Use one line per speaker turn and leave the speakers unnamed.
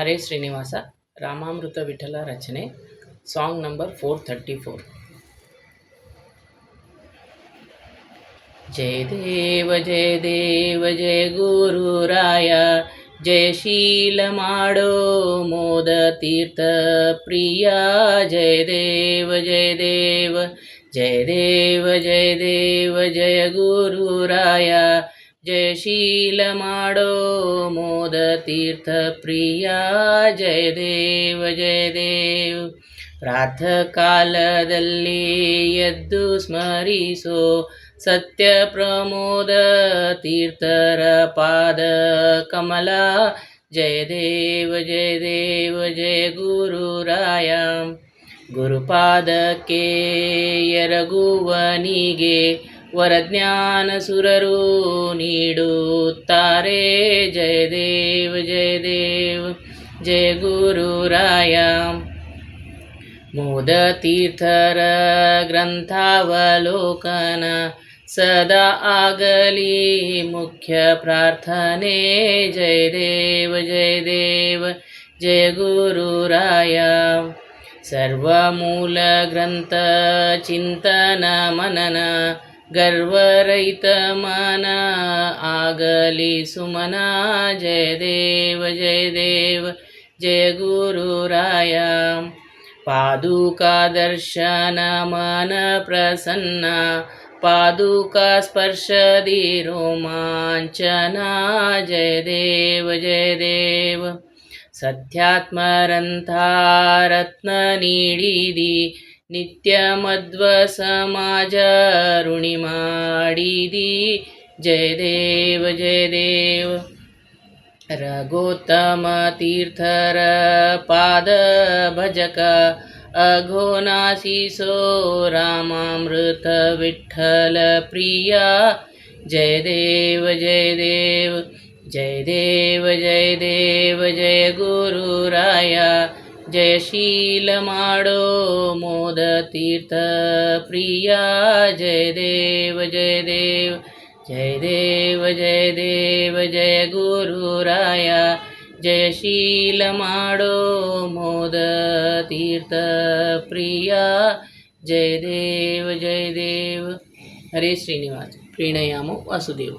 ಹರೇ ಶ್ರೀನಿವಾಸ, ರಾಮಾಮೃತ ವಿಠಲ ರಚನೆ, song number four thirty four. ಜಯ ದೇವ ಜಯ ದೇವ, ಜಯ ಗುರುರಾಯ ಜಯಶೀಲ ಮಾಡೋ ಮೋದ ತೀರ್ಥ ಪ್ರಿಯ, ಜಯ ದೇವ ಜಯ ದೇವ ಜಯ ದೇವ ಜಯ ದೇವ, ಜಯ ಗುರುರಾಯ ಜಯಶೀಲ ಮಾಡೋ ಮೋದ ತೀರ್ಥ ಪ್ರಿಯ. ಜಯ ದೇವ ಜಯ ದೇವ. ಪ್ರಾತಃ ಕಾಲದಲ್ಲಿ ಎದ್ದು ಸ್ಮರಿಸೋ ಸತ್ಯ ಪ್ರಮೋದ ತೀರ್ಥರ ಪಾದ ಕಮಲ. ಜಯ ದೇವ ಜಯ ದೇವ, ಜಯ ಗುರುರಾಯ ಗುರುಪಾದಕ್ಕೆ ಎರಗುವನಿಗೆ ವರಜ್ಞಾನ ಸುರರು ನೀಡುತ್ತಾರೆ ಜಯ ದೇವ ಜಯ ದೇವ ಜಯ ಗುರುರಾಯ ಮೋದ ತೀರ್ಥರ ಗ್ರಂಥಾವಲೋಕನ ಸದಾ ಆಗಲಿ ಮುಖ್ಯ ಪ್ರಾರ್ಥನೆ ಜಯ ದೇವ ಜಯ ದೇವ ಜಯ ಗುರುರಾಯ ಸರ್ವಮೂಲ ಗ್ರಂಥ ಚಿಂತನ ಮನನ गर्वरहित मन आगली सुमना जय देव जय देव जय गुरुराया पादुका दर्शन मन प्रसन्ना पादुका स्पर्श स्पर्शदि रोमाञ्चना जय देव जय देव। सध्यात्मरन्था रत्ननीडिदि नित्यमध्वसमाज ऋणिमाडिदी जय देव जय देव। रघोत्तमतीर्थर पादभजक अघोनाशिसो रामामृतविठ्ठलप्रिया। जय देव जय देव। जय देव जय देव जय गुरुराया। जयशीलमाडो मोदतीर्थप्रिया जय देव जय देव जय देव जय देव जय गुरुराया जयशीलमाडो मोदतीर्थप्रिया જય દેવ જય દેવ હરે શ્રીનિવાસ પ્રિણયામો વાસુદેવ